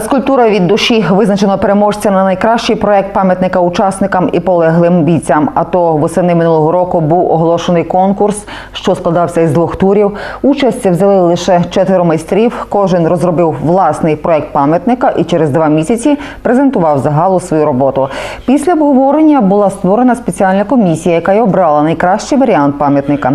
Скульптура від душі визначено переможця на найкращий проект пам'ятника учасникам і полеглим бійцям. АТО восени минулого року був оголошений конкурс, що складався із двох турів. Участь взяли лише четверо майстрів. Кожен розробив власний проект пам'ятника і через два місяці презентував загалу свою роботу. Після обговорення була створена спеціальна комісія, яка й обрала найкращий варіант пам'ятника.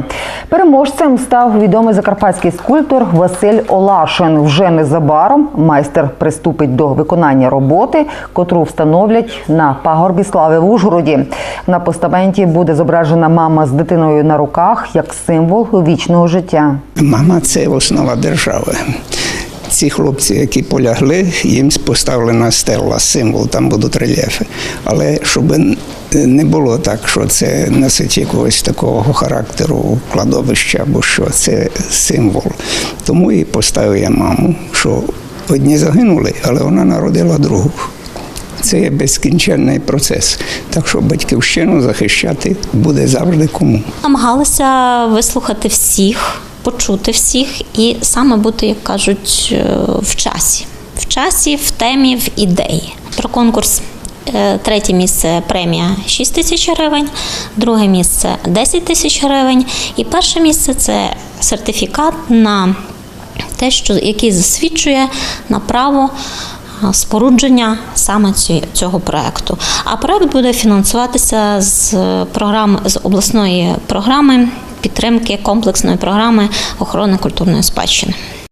Переможцем став відомий закарпатський скульптор Василь Олашин. Вже незабаром майстер приступить до виконання роботи, котру встановлять на пагорбі слави в Ужгороді. На постаменті буде зображена мама з дитиною на руках як символ вічного життя. Мама це основа держави. Ці хлопці, які полягли, їм поставлена стела, символ, там будуть рельєфи. Але щоб не було так, що це носить якогось такого характеру кладовища, або що це символ. Тому і поставив я маму, що одні загинули, але вона народила другу. Це є безкінченний процес. Так що батьківщину захищати буде завжди кому. Намагалися вислухати всіх, почути всіх і саме бути, як кажуть, е, в часі. В часі, в темі, в ідеї. Про конкурс. е, Третє місце премія 6 тисяч гривень, друге місце 10 тисяч гривень, і перше місце це сертифікат на те, що який засвідчує на право спорудження саме цього проекту. А проект буде фінансуватися з програми з обласної програми підтримки комплексної програми охорони культурної спадщини.